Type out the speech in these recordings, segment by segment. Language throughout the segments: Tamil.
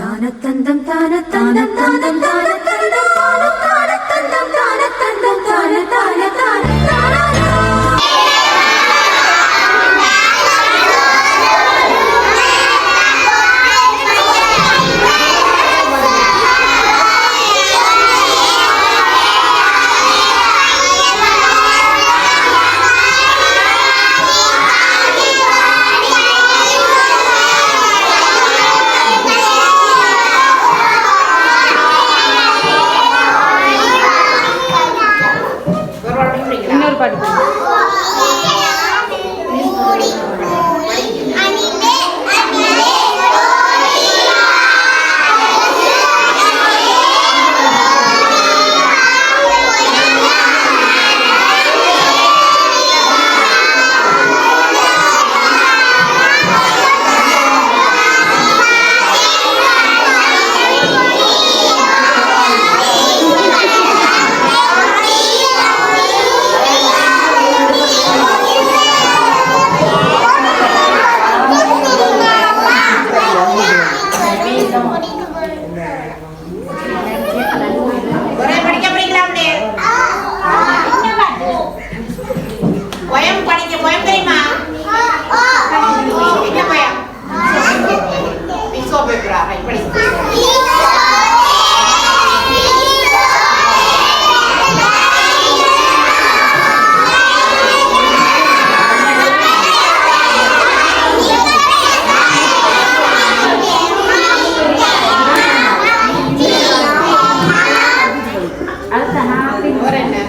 தான தந்தம் தான தந்தம் தான தான পারবি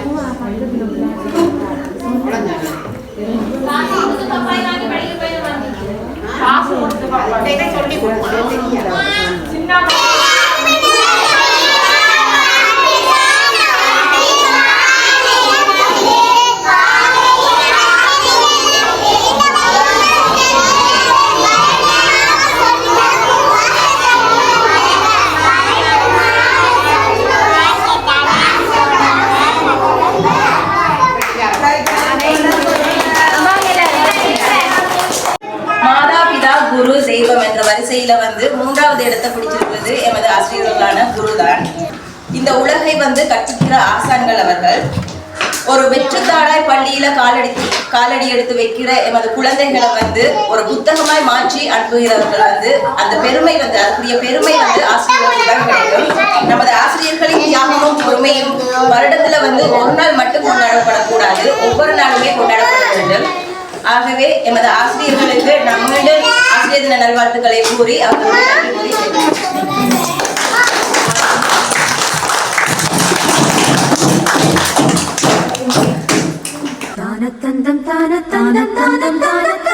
我 வரிசையில வந்து மூன்றாவது இடத்தை பிடிச்சிருக்கிறது எமது ஆசிரியர்களான குருதான். இந்த உலகை வந்து கற்பிக்கிற ஆசான்கள் அவர்கள். ஒரு வெற்றுத்தாடாய் பள்ளியில காலடி காலடி எடுத்து வைக்கிற எமது குழந்தைகளை வந்து ஒரு புத்தகமாய் மாற்றி அனுப்புகிறவர்கள் வந்து அந்த பெருமை வந்து அதுக்குரிய பெருமை வந்து ஆசிரியர்களுக்கு தான் கிடைக்கும். நமது ஆசிரியர்களின் தியாகமும் பொறுமையும் வருடத்துல வந்து ஒரு நாள் மட்டும் கொண்டாடப்படக்கூடாது. ஒவ்வொரு நாளுமே கொண்டாடப்பட வேண்டும். ஆகவே எமது ஆசிரியர்களுக்கு நம்மிடம் தின நல்வாழ்த்துக்களை கூறி கூறி செல்கிறேன். தானத்தந்தம் தானத்தந்தம் தானம் தான